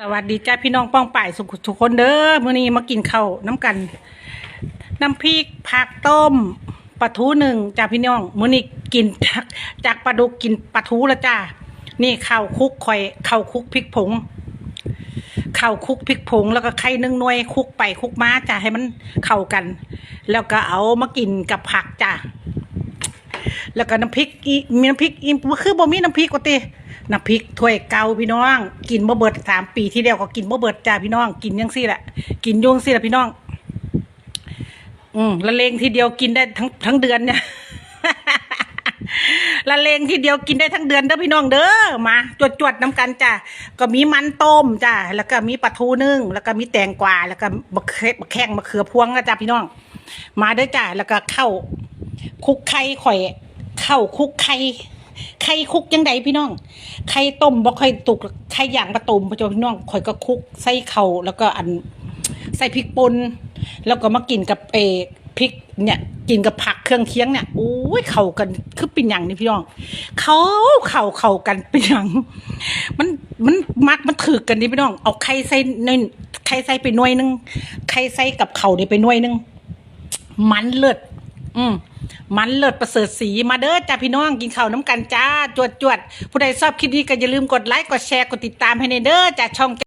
สวัสดีจ้าพี่น้องป้องป่ายสุขทุกคนเด้อมื้อนี้มากินข้าวน้ำกัน น้ำพริกผักต้มปลาทูหนึ่งจ้าพี่น้องมื้อนี้กินจากจากปลาดุกกินปลาทูแล้วจ้านี่ข้าวคุกข่อยข้าวคุกพริกผงข้าวคุกพริกผง แล้วก็ไข่นึ่งหน่วยคุกไปคุกมาจ้าให้มันเข้ากัน แล้วก็เอามากินกับผักจ้า แล้วก็น้ำพริกอีมีน้ำพริกอีคือบ่มีน้ำพริกกติน้ำพริกถ้วยเก่าพี่น้อง กินบ่เบิดสามปีที่แล้วก็กินบ่เบิดจ้าพี่น้อง กินยังซี่แหละกินยุ่งซี่แหละพี่น้อง อืมละเลงทีเดียวกินได้ทั้งทั้งเดือนเนี่ยละเลงทีเดียวกินได้ทั้งเดือนเด้อพี่น้องเด้อมาจวดจวดๆน้ำกันจ้ะก็มีมันต้มจ้ะแล้วก็มีปลาทูนึ่งแล้วก็มีแตงกวาแล้วก็มะเขือมะแข้งมะเขือพวงนะจ้ะพี่น้อง มาเด้อจ้ะแล้วก็เข้าคุกไข่ข่อย เข้าคุกไข่ไข่คุกยังไงพี่น้องไข่ต้มบ่ค่อยตุกไข่ย่างปลาต้มพี่น้องข่อยก็คุกใส่เข่าแล้วก็อันใส่พริกป่นแล้วก็มากินกับเอพริกเนี่ยกินกับผักเครื่องเคียงเนี่ยโอ้ยเข้ากันคือเป็นอย่างนี่พี่น้องเขาเข้าเข้ากันเป็นอย่างมันมันมักมันถือกันนี่พี่น้อง เอาไข่ใส่หน่อยไข่ใส่ไปหน่วยนึงไข่ใส่กับเข่าเดี๋ยวไปหน่วยนึงมันเลิศอืม มันเลิศประเสริฐสีมาเด้อจ้าพี่น้องกินข้าวน้ำกันจ้าจวดจวดผู้ใดชอบคลิปนี้ก็อย่าลืมกดไลค์กดแชร์กดติดตามให้ในเด้อจ้าช่อง